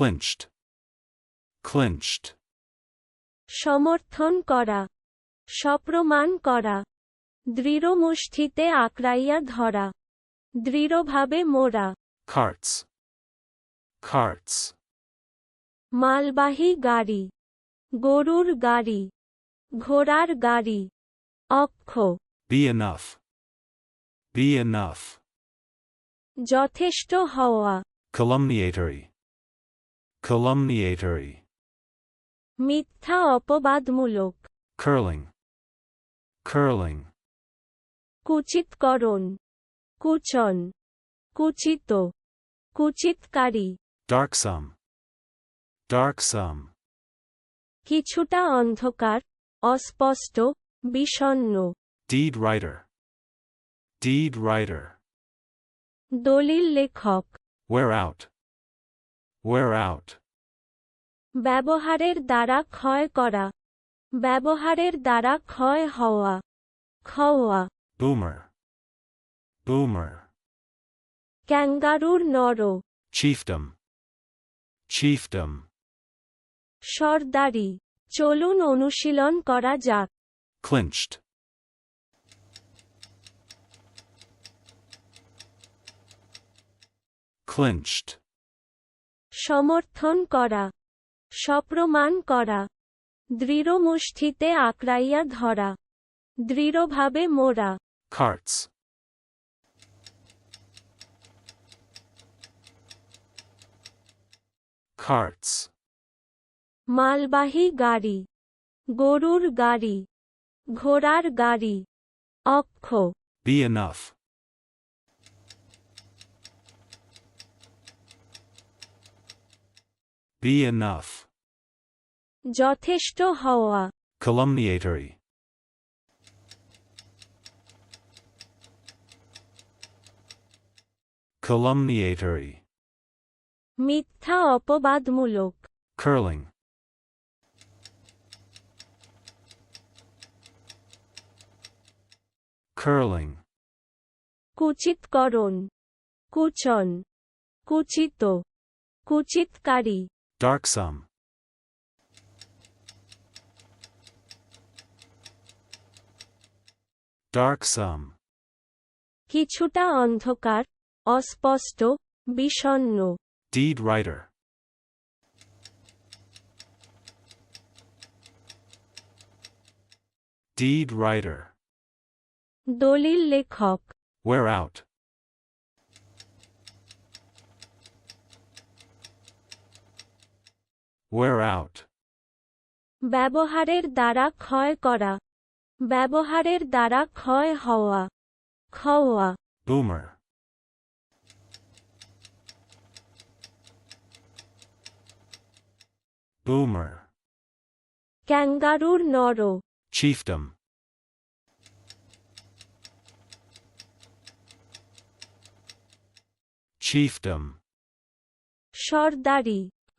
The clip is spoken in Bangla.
clinched, clinched, সমর্থন করা। সপ্রমাণ করা। দৃঢ় মুষ্টিতে আঁকড়াইয়া ধরা। দৃঢ়ভাবে মোড়া। Carts, carts, মালবাহী গাড়ি। গরুর গাড়ি। ঘোড়ার গাড়ি। অক্ষ। Be enough, be enough, যথেষ্ট হওয়া। Calumniatory, calumniatory, মিথ্যা অপবাদমূলক curling, curling, কুচিতকরণ কুচন কুচিত কুচিতকারী darksome, darksome, কিছুটা অন্ধকার অস্পষ্ট বিষণ্ণ deed writer, deed writer, দলিল লেখক wear out, wear out, ব্যবহারের দ্বারা ক্ষয় করা। ব্যবহারের দ্বারা ক্ষয় হওয়া। খাওয়া। Boomer, boomer, ক্যাঙ্গারুর নর। Chiefdom, chiefdom, সর্দারি। চলুন অনুশীলন করা যাক। Clinched, clinched, সমর্থন করা সপ্রমাণ করা দৃঢ় মুষ্টিতে আঁকড়াইয়া ধরা দৃঢ়ভাবে মোড়া। Carts, carts, মালবাহী গাড়ি গরুর গাড়ি ঘোড়ার গাড়ি অক্ষ। Be enough, be enough, যথেষ্ট হওয়া calumniatory, calumniatory, মিথ্যা অপবাদমূলক curling, curling, কুচিতকরণ কুচন কুচিত কুচিতকারী darksome, darksome, কিছুটা অন্ধকার অস্পষ্ট বিষণ্ণ deed writer, deed writer, দলিল লেখক wear out, Wear out, ব্যবহারের দ্বারা ক্ষয় করা। ব্যবহারের দ্বারা ক্ষয় হওয়া। খাওয়া boomer, boomer, ক্যাঙ্গারুর নর। Chiefdom, chiefdom, সর্দারি।